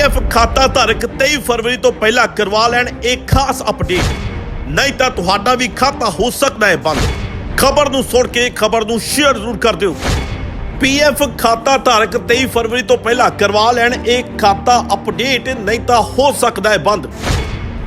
EPF ਖਾਤਾ ਧਾਰਕ 23 ਫਰਵਰੀ ਤੋਂ ਪਹਿਲਾਂ ਕਰਵਾ ਲੈਣ ਇੱਕ ਖਾਸ ਅਪਡੇਟ ਨਹੀਂ ਤਾਂ ਤੁਹਾਡਾ ਵੀ ਖਾਤਾ ਹੋ ਸਕਦਾ ਹੈ ਬੰਦ। ਖਬਰ ਨੂੰ ਸੁਣ ਕੇ ਖਬਰ ਨੂੰ ਸ਼ੇਅਰ ਜ਼ਰੂਰ ਕਰ ਦਿਓ। ਪੀਐਫ ਖਾਤਾ ਧਾਰਕ 23 ਫਰਵਰੀ ਤੋਂ ਪਹਿਲਾਂ ਕਰਵਾ ਲੈਣ ਇੱਕ ਖਾਤਾ ਅਪਡੇਟ ਨਹੀਂ ਤਾਂ ਹੋ ਸਕਦਾ ਹੈ ਬੰਦ।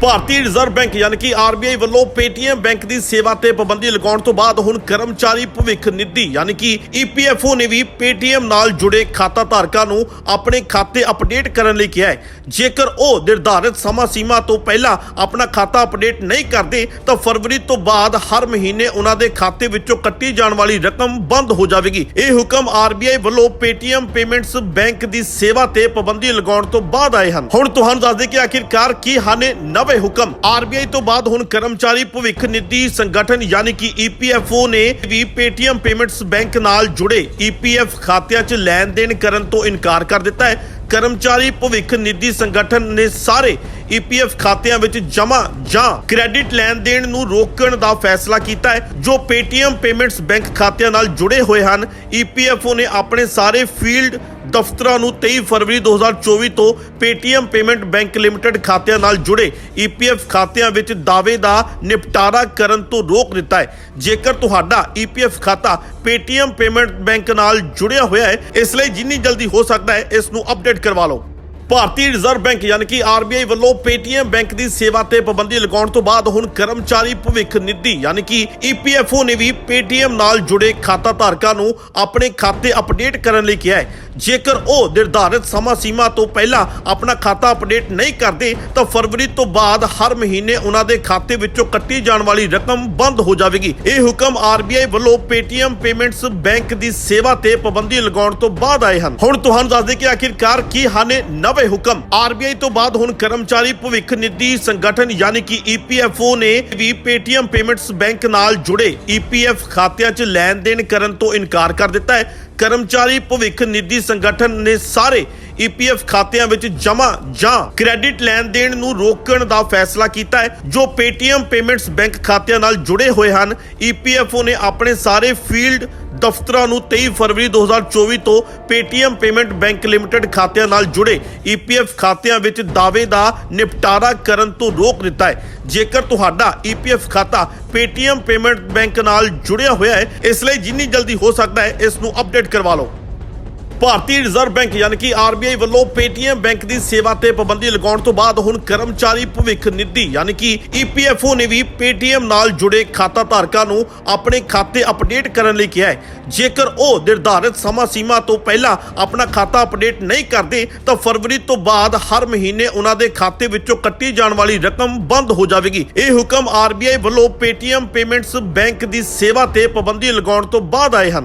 ਭਾਰਤੀ ਰਿਜ਼ਰਵ ਬੈਂਕ ਯਾਨੀ ਕਿ ਆਰਬੀਆਈ ਵੱਲੋਂ ਪੇਟੀਐਮ ਬੈਂਕ ਦੀ ਸੇਵਾ ਤੇ ਪਾਬੰਦੀ ਲਗਾਉਣ ਤੋਂ ਬਾਅਦ ਹੁਣ ਕਰਮਚਾਰੀ ਭਵਿੱਖ ਨਿਧੀ ਯਾਨੀ ਕਿ ਈਪੀਐਫਓ ਨੇ ਵੀ ਪੇਟੀਐਮ ਨਾਲ ਜੁੜੇ ਖਾਤਾ ਧਾਰਕਾਂ ਨੂੰ ਆਪਣੇ ਖਾਤੇ ਅਪਡੇਟ ਕਰਨ ਲਈ ਕਿਹਾ ਹੈ। ਜੇਕਰ ਉਹ ਨਿਰਧਾਰਿਤ ਸਮਾਂ ਸੀਮਾ ਤੋਂ ਪਹਿਲਾਂ ਆਪਣਾ ਖਾਤਾ ਅਪਡੇਟ ਨਹੀਂ ਕਰਦੇ, ਤਾਂ ਫਰਵਰੀ ਤੋਂ ਬਾਅਦ ਹਰ ਮਹੀਨੇ ਉਹਨਾਂ ਦੇ ਖਾਤੇ ਵਿੱਚੋਂ ਕੱਟੀ ਜਾਣ ਵਾਲੀ ਰਕਮ ਬੰਦ ਹੋ ਜਾਵੇਗੀ। ਇਹ ਹੁਕਮ ਆਰਬੀਆਈ ਵੱਲੋਂ ਪੇਟੀਐਮ ਪੇਮੈਂਟਸ ਬੈਂਕ ਦੀ ਸੇਵਾ ਤੇ ਪਾਬੰਦੀ ਲਗਾਉਣ ਤੋਂ ਬਾਅਦ ਆਏ ਹਨ। ਹੁਣ ਤੁਹਾਨੂੰ ਦੱਸ ਦੇ ਕਿ ਆਖਿਰਕਾਰ ਕੀ ਹਨ ਨਵੇਂ ਨਵੇਂ ਹੁਕਮ। ਆਰਬੀਆਈ ਤੋਂ ਬਾਅਦ ਹੁਣ ਕਰਮਚਾਰੀ ਭਵਿੱਖ ਨਿਧੀ ਸੰਗਠਨ ਯਾਨੀ ਕਿ ਈਪੀਐਫਓ ਨੇ ਵੀ ਪੇਟੀਐਮ ਪੇਮੈਂਟਸ ਬੈਂਕ ਨਾਲ ਜੁੜੇ ਈਪੀਐਫ ਖਾਤਿਆਂ 'ਚ ਲੈਣ ਦੇਣ ਕਰਨ ਤੋਂ ਇਨਕਾਰ ਕਰ ਦਿੱਤਾ ਹੈ। ਕਰਮਚਾਰੀ ਭਵਿੱਖ ਨਿਧੀ ਸੰਗਠਨ ਨੇ ਸਾਰੇ ਈਪੀਐਫ ਖਾਤਿਆਂ ਵਿੱਚ ਜਮ੍ਹਾਂ ਜਾਂ ਕ੍ਰੈਡਿਟ ਲੈਣ ਦੇਣ ਨੂੰ ਰੋਕਣ ਦਾ ਫੈਸਲਾ ਕੀਤਾ ਹੈ, ਜੋ ਪੇਟੀਐਮ ਪੇਮੈਂਟਸ ਬੈਂਕ ਖਾਤਿਆਂ ਨਾਲ ਜੁੜੇ ਹੋਏ ਹਨ। ਈਪੀਐਫਓ ਨੇ ਆਪਣੇ ਸਾਰੇ ਫੀਲਡ ਦਫ਼ਤਰਾਂ ਨੂੰ 23 ਫਰਵਰੀ 2024 ਤੋਂ ਪੇਟੀਐਮ ਪੇਮੈਂਟ ਬੈਂਕ ਲਿਮਟਿਡ ਖਾਤਿਆਂ ਨਾਲ ਜੁੜੇ ਈਪੀਐਫ ਖਾਤਿਆਂ ਵਿੱਚ ਦਾਅਵੇ ਦਾ ਨਿਪਟਾਰਾ ਕਰਨ ਤੋਂ ਰੋਕ ਦਿੱਤਾ ਹੈ। ਜੇਕਰ ਤੁਹਾਡਾ ਈਪੀਐਫ ਖਾਤਾ ਪੇਟੀਐਮ ਪੇਮੈਂਟ ਬੈਂਕ ਨਾਲ ਜੁੜਿਆ ਹੋਇਆ ਹੈ, ਇਸ ਲਈ ਜਿੰਨੀ ਜਲਦੀ ਹੋ ਸਕਦਾ ਹੈ, ਇਸ ਨੂੰ ਅਪਡੇਟ ਕਰਵਾ ਲਓ। ਭਾਰਤੀ ਰਿਜ਼ਰਵ ਬੈਂਕ ਯਾਨੀ ਕਿ ਆਰਬੀਆਈ ਵੱਲੋਂ ਪੇਟੀਐਮ ਬੈਂਕ ਦੀ ਸੇਵਾ ਤੇ ਪਾਬੰਦੀ ਲਗਾਉਣ ਤੋਂ ਬਾਅਦ ਹੁਣ ਕਰਮਚਾਰੀ ਭਵਿੱਖ ਨਿਧੀ ਯਾਨੀ ਕਿ ਈਪੀਐਫਓ ਨੇ ਵੀ ਪੇਟੀਐਮ ਨਾਲ ਜੁੜੇ ਖਾਤਾ ਧਾਰਕਾਂ ਨੂੰ ਆਪਣੇ ਖਾਤੇ ਅਪਡੇਟ ਕਰਨ ਲਈ ਕਿਹਾ ਹੈ। ਜੇਕਰ ਉਹ ਨਿਰਧਾਰਿਤ ਸਮਾਂ ਸੀਮਾ ਤੋਂ ਪਹਿਲਾਂ ਆਪਣਾ ਖਾਤਾ ਅਪਡੇਟ ਨਹੀਂ ਕਰਦੇ, ਤਾਂ ਫਰਵਰੀ ਤੋਂ ਬਾਅਦ ਹਰ ਮਹੀਨੇ ਉਹਨਾਂ ਦੇ ਖਾਤੇ ਵਿੱਚੋਂ ਕੱਟੀ ਜਾਣ ਵਾਲੀ ਰਕਮ ਬੰਦ ਹੋ ਜਾਵੇਗੀ। ਇਹ ਹੁਕਮ ਆਰਬੀਆਈ ਵੱਲੋਂ ਪੇਟੀਐਮ ਪੇਮੈਂਟਸ ਬੈਂਕ ਦੀ ਸੇਵਾ ਤੇ ਪਾਬੰਦੀ ਲਗਾਉਣ ਤੋਂ ਬਾਅਦ ਆਏ ਹਨ। ਹੁਣ ਤੁਹਾਨੂੰ ਦੱਸ ਦੇ ਕਿ ਆਖਿਰਕਾਰ ਕੀ ਹਨ ਇਹ ਨਵੇਂ ਹੁਕਮ। ਆਰਬੀਆਈ ਤੋਂ ਬਾਅਦ ਹੁਣ ਕਰਮਚਾਰੀ ਭਵਿੱਖ ਨਿਧੀ ਸੰਗਠਨ ਯਾਨੀ ਕਿ ਈਪੀਐਫਓ ਨੇ ਵੀ ਪੇਟੀਐਮ ਪੇਮੈਂਟਸ ਬੈਂਕ ਨਾਲ ਜੁੜੇ ਈਪੀਐਫ ਖਾਤਿਆਂ 'ਚ ਲੈਣ ਦੇਣ ਕਰਨ ਤੋਂ ਇਨਕਾਰ ਕਰ ਦਿੱਤਾ ਹੈ। ਕਰਮਚਾਰੀ ਭਵਿੱਖ ਨਿਧੀ ਸੰਗਠਨ ਨੇ ਸਾਰੇ ਈਪੀਐਫ ਖਾਤਿਆਂ ਵਿੱਚ ਜਮ੍ਹਾਂ ਜਾਂ ਕ੍ਰੈਡਿਟ ਲੈਣ ਦੇਣ ਨੂੰ ਰੋਕਣ ਦਾ ਫੈਸਲਾ ਕੀਤਾ ਹੈ, ਜੋ ਪੇਟੀਐਮ ਪੇਮੈਂਟਸ ਬੈਂਕ ਖਾਤਿਆਂ ਨਾਲ ਜੁੜੇ ਹੋਏ ਹਨ। ਈਪੀਐਫਓ ਨੇ ਆਪਣੇ ਸਾਰੇ ਫੀਲਡ ਦਫ਼ਤਰਾਂ ਨੂੰ 23 ਫਰਵਰੀ 2024 ਤੋਂ ਪੇਟੀਐਮ ਪੇਮੈਂਟ ਬੈਂਕ ਲਿਮਟਿਡ ਖਾਤਿਆਂ ਨਾਲ ਜੁੜੇ ਈਪੀਐਫ ਖਾਤਿਆਂ ਵਿੱਚ ਦਾਅਵੇ ਦਾ ਨਿਪਟਾਰਾ ਕਰਨ ਤੋਂ ਰੋਕ ਦਿੱਤਾ ਹੈ। ਜੇਕਰ ਤੁਹਾਡਾ ਈਪੀਐਫ ਖਾਤਾ ਪੇਟੀਐਮ ਪੇਮੈਂਟ ਬੈਂਕ ਨਾਲ ਜੁੜਿਆ ਹੋਇਆ ਹੈ, ਇਸ ਲਈ ਜਿੰਨੀ ਜਲਦੀ ਹੋ ਸਕਦਾ ਹੈ, ਇਸ ਨੂੰ ਅਪਡੇਟ ਕਰਵਾ ਲਓ। ਭਾਰਤੀ ਰਿਜ਼ਰਵ ਬੈਂਕ ਯਾਨੀ ਕਿ ਆਰਬੀਆਈ ਵੱਲੋਂ ਪੇਟੀਐਮ ਬੈਂਕ ਦੀ ਸੇਵਾ ਤੇ ਪਾਬੰਦੀ ਲਗਾਉਣ ਤੋਂ ਬਾਅਦ ਹੁਣ ਕਰਮਚਾਰੀ ਭਵਿੱਖ ਨਿਧੀ ਯਾਨੀ ਕਿ ਈਪੀਐਫਓ ਨੇ ਵੀ ਪੇਟੀਐਮ ਨਾਲ ਜੁੜੇ ਖਾਤਾ ਧਾਰਕਾਂ ਨੂੰ ਆਪਣੇ ਖਾਤੇ ਅਪਡੇਟ ਕਰਨ ਲਈ ਕਿਹਾ ਹੈ। ਜੇਕਰ ਉਹ ਨਿਰਧਾਰਿਤ ਸਮਾਂ ਸੀਮਾ ਤੋਂ ਪਹਿਲਾਂ ਆਪਣਾ ਖਾਤਾ ਅਪਡੇਟ ਨਹੀਂ ਕਰਦੇ, ਤਾਂ ਫਰਵਰੀ ਤੋਂ ਬਾਅਦ ਹਰ ਮਹੀਨੇ ਉਹਨਾਂ ਦੇ ਖਾਤੇ ਵਿੱਚੋਂ ਕੱਟੀ ਜਾਣ ਵਾਲੀ ਰਕਮ ਬੰਦ ਹੋ ਜਾਵੇਗੀ। ਇਹ ਹੁਕਮ ਆਰਬੀਆਈ ਵੱਲੋਂ ਪੇਟੀਐਮ ਪੇਮੈਂਟਸ ਬੈਂਕ ਦੀ ਸੇਵਾ ਤੇ ਪਾਬੰਦੀ ਲਗਾਉਣ ਤੋਂ ਬਾਅਦ ਆਏ ਹਨ।